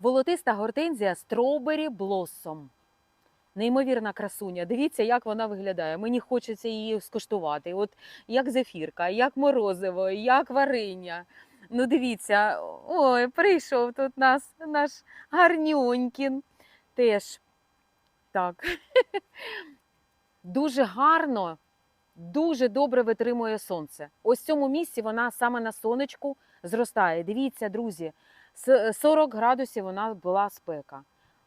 Волотиста гортензія Strawberry Blossom. Неймовірна красуня. Дивіться, як вона виглядає. Мені хочеться її скуштувати. От як зефірка, як морозиво, як варення. Ну, дивіться, ой, прийшов тут нас наш гарнюнькін. Теж так. Дуже гарно, дуже добре витримує сонце. Ось в цьому місці вона саме на сонечку зростає. Дивіться, друзі, 40 градусів вона була спека,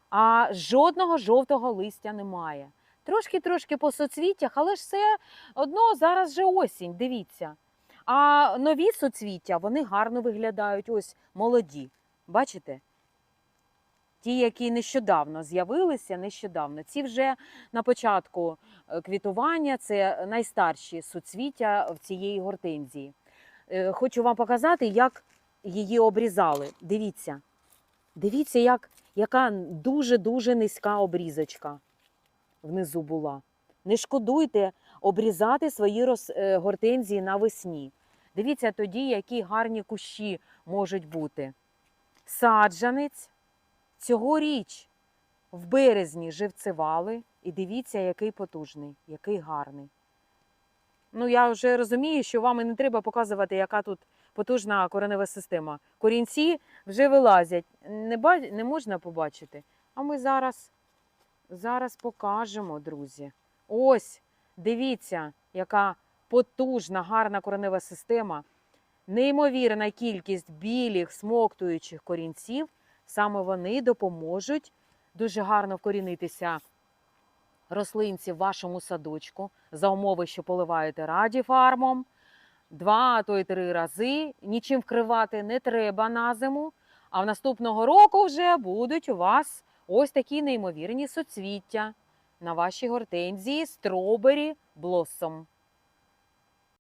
а жодного жовтого листя немає. Трошки-трошки по соцвіттях, але ж все одно зараз же осінь, дивіться. А нові соцвіття вони гарно виглядають, ось молоді. Бачите? Ті, які нещодавно з'явилися, нещодавно. Ці вже на початку е, квітування, це найстарші суцвіття в цієї гортензії. Е, Хочу вам показати, як її обрізали. Дивіться. Дивіться, як, яка дуже-дуже низька обрізочка внизу була. Не шкодуйте обрізати свої роз, е, гортензії навесні. Дивіться тоді, які гарні кущі можуть бути. Саджанець цьогоріч в березні живцевали, і дивіться, який потужний, який гарний. Ну, я вже розумію, що вам і не треба показувати, яка тут потужна коренева система. Корінці вже вилазять. Не, ба... не можна побачити. А ми зараз, зараз покажемо, друзі. Ось, дивіться, яка потужна, гарна коренева система. Неймовірна кількість білих смоктуючих корінців. Саме вони допоможуть дуже гарно вкорінитися рослинці в вашому садочку за умови, що поливаєте радіфармом. Два, а то й три рази. Нічим вкривати не треба на зиму. А в наступного року вже будуть у вас ось такі неймовірні соцвіття на вашій гортензії стробері Blossom.